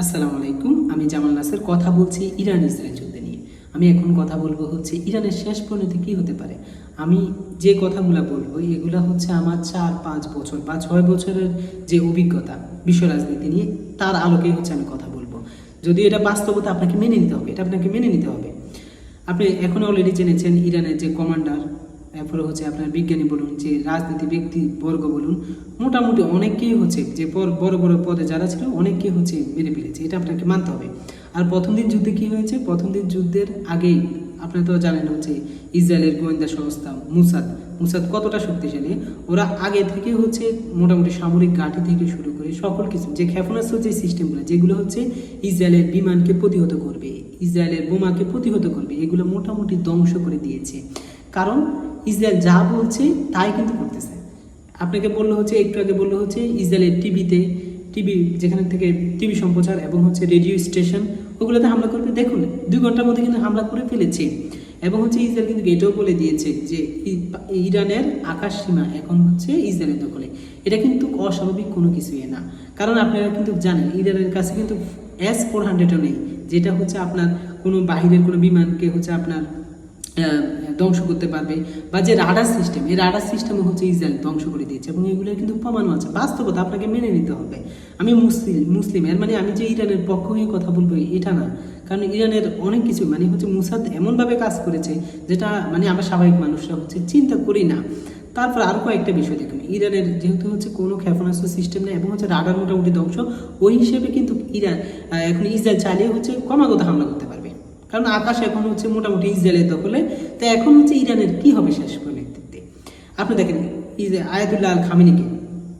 আসসালামু আলাইকুম, আমি জামাল নাসের কথা বলছি ইরান ইসরায়েল যুদ্ধ নিয়ে। আমি এখন কথা বলব হচ্ছে ইরানের শেষ পরিণতি কী হতে পারে। আমি যে কথাগুলো বলব, এগুলো হচ্ছে আমার চার পাঁচ বছর বা ছয় বছরের যে অভিজ্ঞতা বিশ্ব রাজনীতি নিয়ে, তার আলোকে হচ্ছে আমি কথা বলব। যদি এটা বাস্তবতা আপনাকে মেনে নিতে হবে, এটা আপনাকে মেনে নিতে হবে। আপনি এখন অলরেডি জেনেছেন ইরানের যে কমান্ডার এরপরে হচ্ছে আপনার বিজ্ঞানী বলুন, যে রাজনীতি ব্যক্তি বর্গ বলুন, মোটামুটি অনেকেই হচ্ছে যে বড় বড় বড় পদে যারা ছিল অনেকেই হচ্ছে মেরে ফেলেছে, এটা আপনাকে মানতে হবে। আর প্রথম দিন যুদ্ধে কি হয়েছে? প্রথম দিন যুদ্ধের আগেই আপনারা তো জানেন হচ্ছে ইসরায়েলের গোয়েন্দা সংস্থা মুসাদ মুসাদ কতটা শক্তিশালী? ওরা আগে থেকে হচ্ছে মোটামুটি সামরিক ঘাঁটি থেকে শুরু করে সকল কিছু, যে ক্ষেপণাস্ত্র, যে সিস্টেমগুলো, যেগুলো হচ্ছে ইসরায়েলের বিমানকে প্রতিহত করবে, ইসরায়েলের বোমাকে প্রতিহত করবে, এগুলো মোটামুটি ধ্বংস করে দিয়েছে। কারণ ইসরায়েল যা বলছে তাই কিন্তু করতেছে। আপনাকে বলল হচ্ছে, একটু আগে বলল হচ্ছে, ইসরায়েলের টিভিতে, টিভি যেখানে থেকে টিভি সম্প্রচার এবং হচ্ছে রেডিও স্টেশন, ওগুলোতে হামলা করবে। দেখুন, দুই ঘণ্টার মধ্যে কিন্তু হামলা করে ফেলেছে। এবং হচ্ছে ইসরায়েল কিন্তু এটাও বলে দিয়েছে যে ইরানের আকাশ সীমা এখন হচ্ছে ইসরায়েলের দখলে। এটা কিন্তু অস্বাভাবিক কোনো কিছুই না। কারণ আপনারা কিন্তু জানেন, ইরানের কাছে কিন্তু এস ফোর হান্ড্রেডও নেই, যেটা হচ্ছে আপনার কোনো বাহিরের কোনো বিমানকে হচ্ছে আপনার ধ্বংস করতে পারবে বা যে রাডার সিস্টেম, এই রাডার সিস্টেম হচ্ছে ইসরায়েল ধ্বংস করে দিয়েছে এবং এগুলোর কিন্তু প্রমাণও আছে। বাস্তবতা আপনাকে মেনে নিতে হবে। আমি মুসলিম মুসলিম, এর মানে আমি যে ইরানের পক্ষ হয়ে কথা বলব এটা না। কারণ ইরানের অনেক কিছু মানে হচ্ছে মুসাদ এমনভাবে কাজ করেছে যেটা মানে আমরা স্বাভাবিক মানুষরা হচ্ছে চিন্তা করি না। তারপর আরও কয়েকটা বিষয় দেখুন। ইরানের যেহেতু হচ্ছে কোনো ক্ষেপণাস্ত্র সিস্টেম নেই এবং হচ্ছে রাডার মোটামুটি ধ্বংস, ওই হিসেবে কিন্তু ইরান এখন ইসরায়েল চাইলে হচ্ছে ক্রমাগত হামলা করতে পারবে কারণ আকাশ এখন হচ্ছে মোটামুটি ইসরায়েলের দখলে। তো এখন হচ্ছে ইরানের কি হবে শেষ পরিণতিতে আপনি দেখেন আয়াতুল্লাহ আল খামিনিকে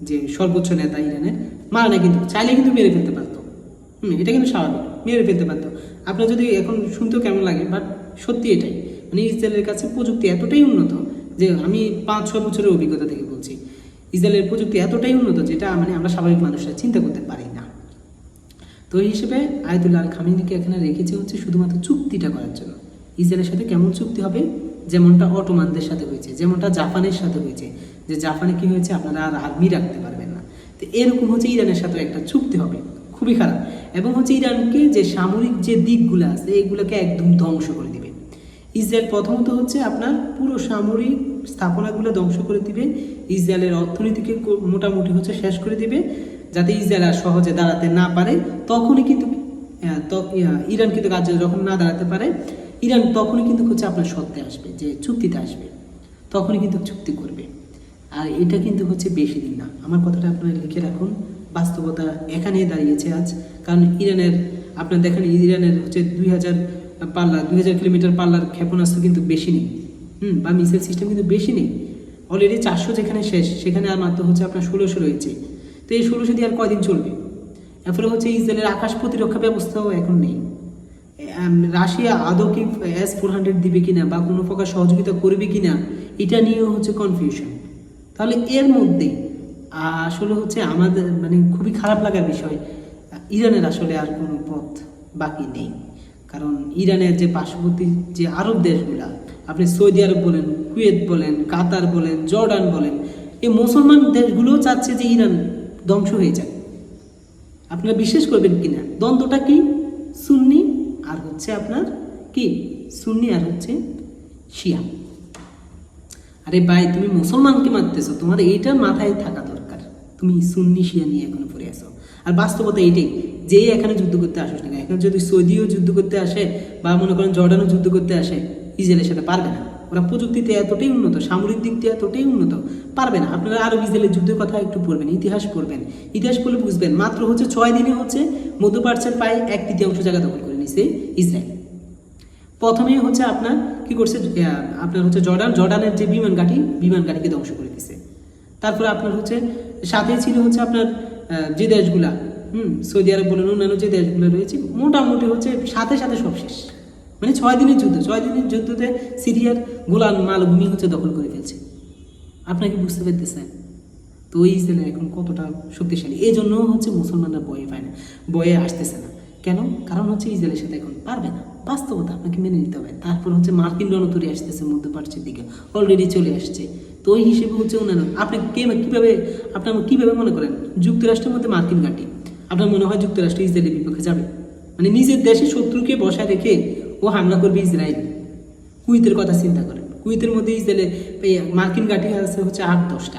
যে সর্বোচ্চ নেতা ইরানের, মারা কিন্তু, চাইলে কিন্তু মেরে ফেলতে পারতো। হুম, এটা কিন্তু স্বাভাবিক, মেরে ফেলতে পারতো। আপনার যদি এখন শুনতেও কেমন লাগে বাট সত্যি এটাই মানে ইসরায়েলের কাছে প্রযুক্তি এতটাই উন্নত যে আমি পাঁচ, ছয় বছরের অভিজ্ঞতা থেকে বলছি, ইসরায়েলের প্রযুক্তি এতটাই উন্নত যেটা মানে আমরা স্বাভাবিক মানুষরা চিন্তা করতে পারি না। তো এই হিসেবে আয়তুল্লাহ আল খামিনিকে এখানে রেখেছে হচ্ছে শুধুমাত্র চুক্তিটা করার জন্য। ইসরায়েলের সাথে কেমন চুক্তি হবে? যেমনটা অটোমানদের সাথে হয়েছে, যেমনটা জাপানের সাথে হয়েছে। যে জাপানে কি হয়েছে? আপনারা আর আর্মি রাখতে পারবেন না। তো এরকম হচ্ছে ইরানের সাথে একটা চুক্তি হবে। খুবই খারাপ। এবং হচ্ছে ইরানকে যে সামরিক যে দিকগুলো আছে এইগুলোকে একদম ধ্বংস করে দিবে। ইসরায়েল প্রথমত হচ্ছে আপনার পুরো সামরিক স্থাপনাগুলো ধ্বংস করে দিবে। ইসরায়েলের অর্থনীতিকে মোটামুটি হচ্ছে শেষ করে দিবে। যাতে ইসরায়েল সহজে দাঁড়াতে না পারে, তখনই কিন্তু ইরান কিন্তু কাজে যখন না দাঁড়াতে পারে, ইরান তখনই কিন্তু হচ্ছে আপনার সত্ত্বে আসবে, যে চুক্তিতে আসবে, তখনই কিন্তু চুক্তি করবে। আর এটা কিন্তু হচ্ছে বেশি দিন না। আমার কথাটা আপনারা লিখে রাখুন, বাস্তবতা এখানেই দাঁড়িয়েছে আজ, কারণ ইরানের, আপনার দেখেন ইরানের হচ্ছে দুই হাজার পাল্লা, দুই হাজার কিলোমিটার পাল্লার ক্ষেপণাস্ত্র কিন্তু বেশি নেই। হুম, বা মিসাইল সিস্টেম কিন্তু বেশি নেই। অলরেডি চারশো যেখানে শেষ, সেখানে আর মাত্র হচ্ছে আপনার ষোলোশো রয়েছে। তো এই ষোলোশো আর কয়দিন চলবে? এর ফলে হচ্ছে ইসরায়েলের আকাশ প্রতিরক্ষা ব্যবস্থাও এখন নেই। রাশিয়া আদৌ কি এস ফোর হান্ড্রেড দিবে কিনা বা কোনো প্রকার সহযোগিতা করবে কিনা, এটা নিয়েও হচ্ছে কনফিউশন তাহলে এর মধ্যে, আসলে হচ্ছে আমাদের মানে খুবই খারাপ লাগার বিষয়, ইরানের আসলে আর কোনো পথ বাকি নেই। কারণ ইরানের যে পার্শ্ববর্তী যে আরব দেশগুলা, আপনি সৌদি আরব বলেন, কুয়েত বলেন, কাতার বলেন, জর্ডান বলেন, এই মুসলমান দেশগুলোও চাচ্ছে যে ইরান ধ্বংস হয়ে যায়। আপনারা বিশ্বাস করবেন কিনা? দ্বন্দ্বটা কি? সুন্নি, আর হচ্ছে আপনার কি? সুন্নি আর হচ্ছে শিয়া। আরে ভাই, তুমি মুসলমানকে মারতেছো। তোমার এইটা মাথায় থাকা দরকার। তুমি সুন্নি, শিয়া নিয়ে এখনও পড়ে আসো আর বাস্তবতা এইটাই, যে এখানে যুদ্ধ করতে আসিস না এখানে যদি সৌদিও যুদ্ধ করতে আসে বা মনে করেন জর্ডানও যুদ্ধ করতে আসে, ইসরায়েলের সাথে পারবে না। ওরা প্রযুক্তিতে এতটাই উন্নত, সামরিক দিক দিয়ে এতটাই উন্নত, পারবে না। আপনারা আরব ইসরায়েলের যুদ্ধের কথা একটু পড়বেন, ইতিহাস পড়বেন। ইতিহাস পড়লে বুঝবেন, মাত্র হচ্ছে ছয় দিনে হচ্ছে মধ্য মধ্যপ্রাচ্যের প্রায় এক তৃতীয়াংশ জায়গা দখল করে নিছে ইসরায়েল। প্রথমেই হচ্ছে আপনার কি করছে আপনার হচ্ছে জর্ডান, জর্ডানের যে বিমান ঘাঁটি, বিমান ঘাঁটিকে ধ্বংস করে দিছে। তারপরে আপনার হচ্ছে সাথে ছিল হচ্ছে আপনার যে দেশগুলা, হুম, সৌদি আরব বলেন, অন্যান্য যে দেশগুলো রয়েছে, মোটামুটি হচ্ছে সাথে সাথে সব শেষ। মানে ছয় দিনের যুদ্ধ, ছয় দিনের যুদ্ধতে সিরিয়ার গোলান মালভূমি হচ্ছে দখল করে ফেলছে। আপনাকে বুঝতে পারতেছেন তো ওই ইসরায়েল এখন কতটা শক্তিশালী? এই জন্য হচ্ছে মুসলমানরা বয়ে পায় না বয়ে আসতেছে না। কেন? কারণ হচ্ছে ইসরায়েলের সাথে এখন পারবে না। বাস্তবতা আপনাকে মেনে নিতে হবে। তারপর হচ্ছে মার্কিন রণতরী আসতেছে মধ্যপ্রাচ্যের দিকে অলরেডি চলে আসছে। তো ওই হিসেবে হচ্ছে অন্যান্য আপনি কে কীভাবে আপনার কীভাবে মনে করেন? যুক্তরাষ্ট্রের মধ্যে মার্কিন ঘাঁটি। আপনার মনে হয় যুক্তরাষ্ট্র ইসরায়েলের বিপক্ষে যাবে? মানে নিজের দেশে শত্রুকে বসায় রেখে ও হামলা করবে ইসরায়েল। কুইতের কথা চিন্তা করেন। কুইতের মধ্যে ইসরায়েলে এই মার্কিন গাঠি আছে হচ্ছে আট, দশটা।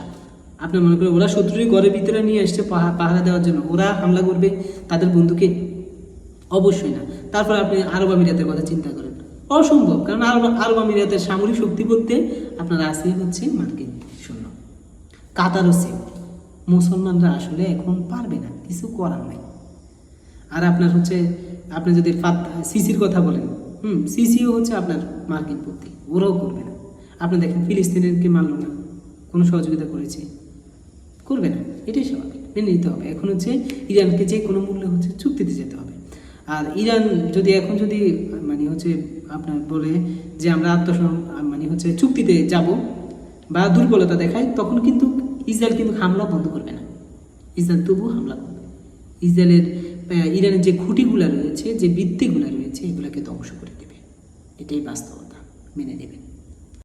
আপনার মনে করেন ওরা শত্রুর ঘরের ভিতরে নিয়ে পাহা- পাহারা দেওয়ার জন্য ওরা হামলা করবে, তাদের বন্ধুকে অবশ্যই না। তারপর আপনি আরব আমিরাতের কথা চিন্তা করেন। অসম্ভব, কারণ আরব আরব আমিরাতের সামরিক শক্তি বলতে আপনার আছে হচ্ছে মার্কিন সৈন্য। কাতারও সেম মুসলমানরা আসলে এখন পারবে না, কিছু করার নাই। আর আপনার হচ্ছে, আপনি যদি সিসির কথা বলেন হুম সিসিও হচ্ছে আপনার মার্কিন প্রতি ওরাও করবে না। আপনি দেখেন ফিলিস্তিনেরকে মানলো না, কোনো সহযোগিতা করেছে, করবে না, এটাই স্বাভাবিক, মেনে নিতে হবে। এখন হচ্ছে ইরানকে যে কোনো মূল্যে হচ্ছে চুক্তিতে যেতে হবে। আর ইরান যদি এখন যদি মানে হচ্ছে আপনার বলে যে আমরা আত্মসম মানে হচ্ছে চুক্তিতে যাব বা দুর্বলতা দেখায়, তখন কিন্তু ইসরায়েল কিন্তু হামলা বন্ধ করবে না। ইসরায়েল তবুও হামলা করবে। ইসরায়েলের ইরানের যে খুঁটিগুলো রয়েছে, যে বৃত্তিগুলো রয়েছে, এগুলোকে ধ্বংস করে দেবে। এটাই বাস্তবতা, মেনে নেবেন